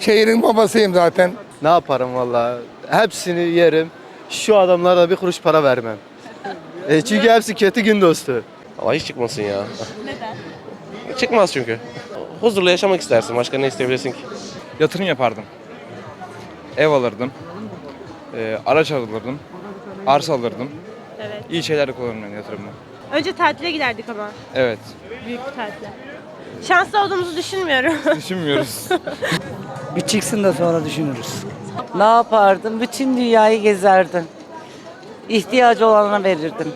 Şehrin babasıyım zaten. Ne yaparım valla? Hepsini yerim. Şu adamlara bir kuruş para vermem. E çünkü hepsi kötü gün dostu. Ama hiç çıkmasın ya. Neden? Çıkmaz çünkü. Huzurlu yaşamak istersin. Başka ne isteyebilirsin ki? Yatırım yapardım. Ev alırdım. Ee, araç alırdım. Arsa alırdım. Evet. İyi şeyler kullanırım yani yatırımda. Önce tatile giderdik ama. Evet. Büyük bir tatile. Şanslı olduğumuzu düşünmüyorum. Düşünmüyoruz. Bir çıksın da sonra düşünürüz. Ne yapardım? Bütün dünyayı gezerdim. İhtiyacı olana verirdim.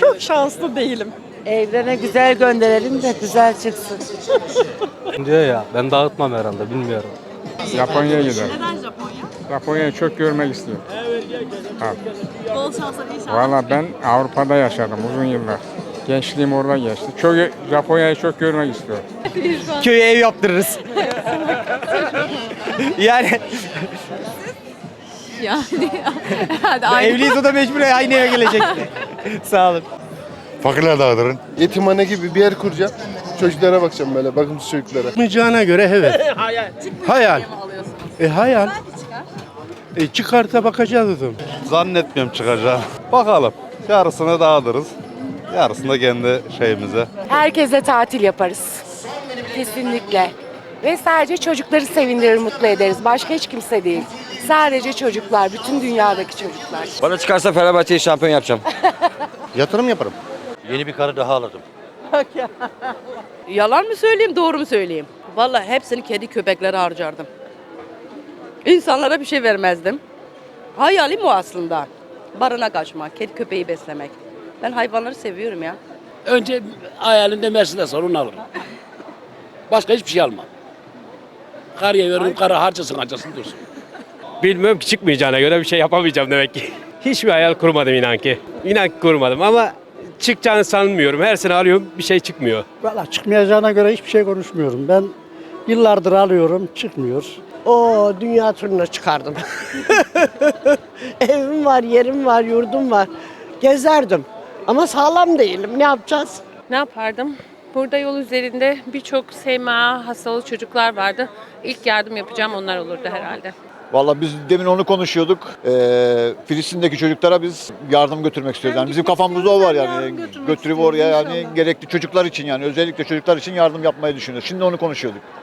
Çok şanslı değilim. Evrene güzel gönderelim de güzel çıksın. Diyor ya ben dağıtmam herhalde bilmiyorum. Japonya'ya gider. Neden Japonya? Japonya'yı çok görmek istiyorum. Bol şanslar inşallah. Valla ben Avrupa'da yaşadım uzun yıllar. Gençliğim orada geçti. Çok Japonya'yı çok görmek istiyorum. Köye ev yaptırırız. yani evliyiz o da mecbur aynı eve gelecek. Sağ olun. Fakirler dağıtırın. Yetimhane gibi bir yer kuracağım. Çocuklara bakacağım böyle bakımsız çocuklara. Çıkmayacağına göre evet. hayal. E hayal. E çıkarsa bakacağız dedim. Zannetmiyorum çıkacağım. Bakalım. Yarısını dağıtırız. Yarısını da kendi şeyimize. Herkese tatil yaparız. Kesinlikle. Ve sadece çocukları sevindirir, mutlu ederiz. Başka hiç kimse değil. Sadece çocuklar, bütün dünyadaki çocuklar. Bana çıkarsa Fenerbahçe'yi şampiyon yapacağım. Yatırım yaparım. Yeni bir karı daha alırdım. Yalan mı söyleyeyim, doğru mu söyleyeyim? Vallahi hepsini kedi köpeklere harcardım. İnsanlara bir şey vermezdim. Hayalim o aslında. Barına kaçmak, kedi köpeği beslemek. Ben hayvanları seviyorum ya. Önce hayalinde Mercedes var onu alırım. Başka hiçbir şey almam. Karıya veririm, karı harcasın harcasın dursun. Bilmiyorum ki çıkmayacağına göre bir şey yapamayacağım demek ki. Hiçbir hayal kurmadım inan ki. İnan ki kurmadım ama çıkacağını sanmıyorum. Her sene alıyorum bir şey çıkmıyor. Valla çıkmayacağına göre hiçbir şey konuşmuyorum. Ben yıllardır alıyorum, çıkmıyor. O dünya turuna çıkardım. Evim var, yerim var, yurdum var. Gezerdim. Ama sağlam değilim. Ne yapacağız? Ne yapardım? Burada yol üzerinde birçok SMA hastalığı çocuklar vardı. İlk yardım yapacağım onlar olurdu herhalde. Valla biz demin onu konuşuyorduk. Ee, Filistin'deki çocuklara biz yardım götürmek istiyoruz. Yani bizim kafamızda o var yani. Götürüp oraya yani gerekli çocuklar için yani özellikle çocuklar için yardım yapmayı düşünüyoruz. Şimdi onu konuşuyorduk.